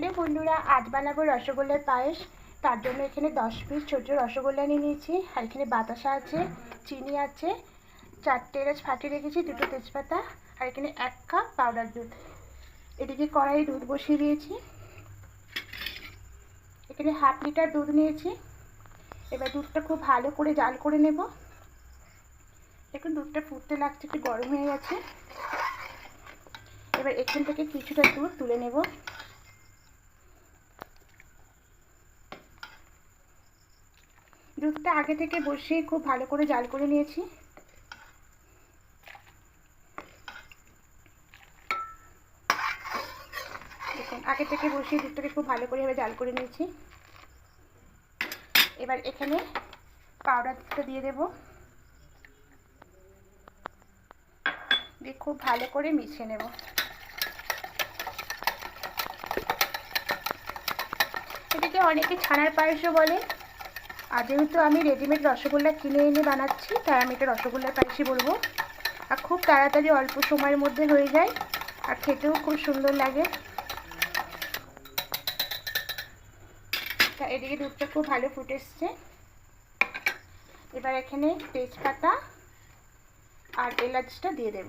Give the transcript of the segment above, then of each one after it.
Hello বন্ধুরা, আজ বানাবো রসগোল্লার পায়েস। তার জন্য এখানে দশ পিস ছোটো রসগোল্লা নিয়ে নিয়েছি। আর এখানে বাতাসা আছে, চিনি আছে, চারটে এলাচ ফাটিয়ে রেখেছি, দুটো তেজপাতা, আর এখানে এক কাপ পাউডার দুধ। এদিকে কড়াই দুধ বসিয়ে দিয়েছি। এখানে হাফ লিটার দুধ নিয়েছি। এবার দুধটা খুব ভালো করে জাল করে নেব। এখন দুধটা ফুটতে লাগছে, একটু গরম হয়ে গেছে। এবার এখান থেকে কিছুটা দুধ তুলে নেব। দুধটা আগে থেকে বসিয়ে খুব ভালো করে জাল করে নিয়েছি। দেখুন, আগে থেকে বসিয়ে দুধটাকে খুব ভালো করে জাল করে নিয়েছি। এবার এখানে পাউডারটা দিয়ে দেব। দিয়ে খুব ভালো করে মিশিয়ে নেব। এটাকে অনেকে ছানার পায়েসও বলে। আর যেহেতু আমি রেডিমেড রসগোল্লা কিনে এনে বানাচ্ছি, তাই আমি এটা রসগোল্লার পায়েসই বলব। আর খুব তাড়াতাড়ি অল্প সময়ের মধ্যে হয়ে যায়, আর খেতেও খুব সুন্দর লাগে। তা এদিকে দুধটা খুব ভালো ফুটে এসছে। এবার এখানে তেজপাতা আর এলাচটা দিয়ে দেব।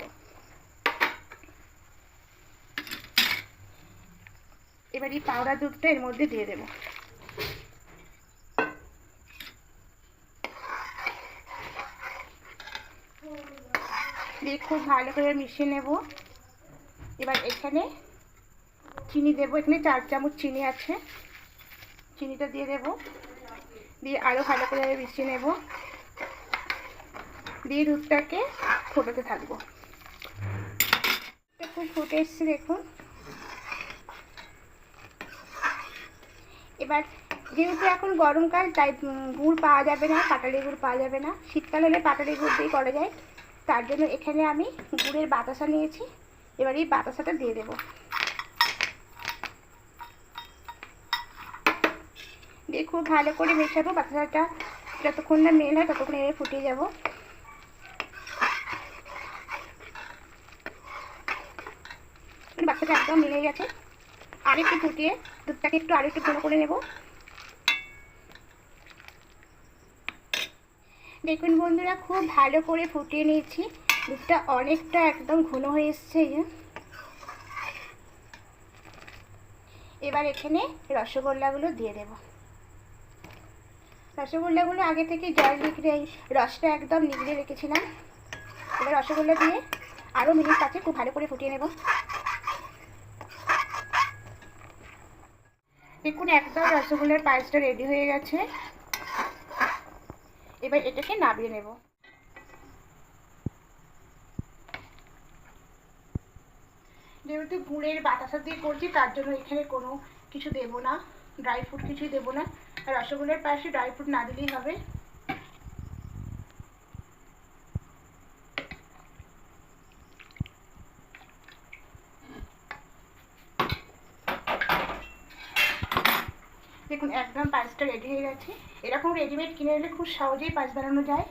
এবার এই পাউডার দুধটা এর মধ্যে দিয়ে দেব। দিয়ে খুব ভালো করে মিশিয়ে নেব। এবার এখানে চিনি দেবো। এখানে চার চামচ চিনি আছে। চিনিটা দিয়ে দেব। দিয়ে আরও ভালো করে মিশিয়ে নেব। দিয়ে দুধটাকে ফোটাতে থাকব। খুব ফুটে এসছে দেখুন। এবার যেহেতু এখন গরমকাল, তাই গুড় পাওয়া যাবে না পাটালি গুড় পাওয়া যাবে না। শীতকাল হলে পাটালি গুড় দিয়ে করা যায়। তার জন্য এখানে আমি গুড়ের বাতাসা নিয়েছি। এবার এই বাতাসাটা দিয়ে দেবো। দিয়ে খুব ভালো করে মেশাবো বাতাসাটা। যতক্ষণ না মেল হয় ততক্ষণ এর ফুটিয়ে যাব। বাচ্চাটা একদম মিলে গেছে। আর একটু ফুটিয়ে দুধটাকে একটু আর একটু ঘন করে নেব। দেখুন বন্ধুরা, খুব ভালো করে ফুটিয়ে নিয়েছি। দুধটা অনেকটা একদম ঘন হয়ে এসছে এবার এখানে রসগোল্লাগুলো দিয়ে দেবো। রসগোল্লাগুলো আগে থেকে জল লিখে রসটা একদম নিগড়ে রেখেছিলাম। এবার রসগোল্লা দিয়ে আরও মিনিট পাঁচে খুব ভালো করে ফুটিয়ে নেব। দেখুন, একদম রসগোল্লার পায়েসটা রেডি হয়ে গেছে। এবার এটাকে নাবিয়ে নেব। যেহেতু গুড়ের বাতাসা দিয়ে করছি, তার জন্য এখানে কোনো কিছু দেব না। ড্রাই ফ্রুট কিছুই দেবো না। রসগোল্লার পাশে ড্রাই ফ্রুট না দিলেই হবে। দেখুন, একদম পাঁচটা রেডি হয়ে গেছে। এরকম রেডিমেড কিনে এলে খুব সহজেই পাঁচ বানানো যায়।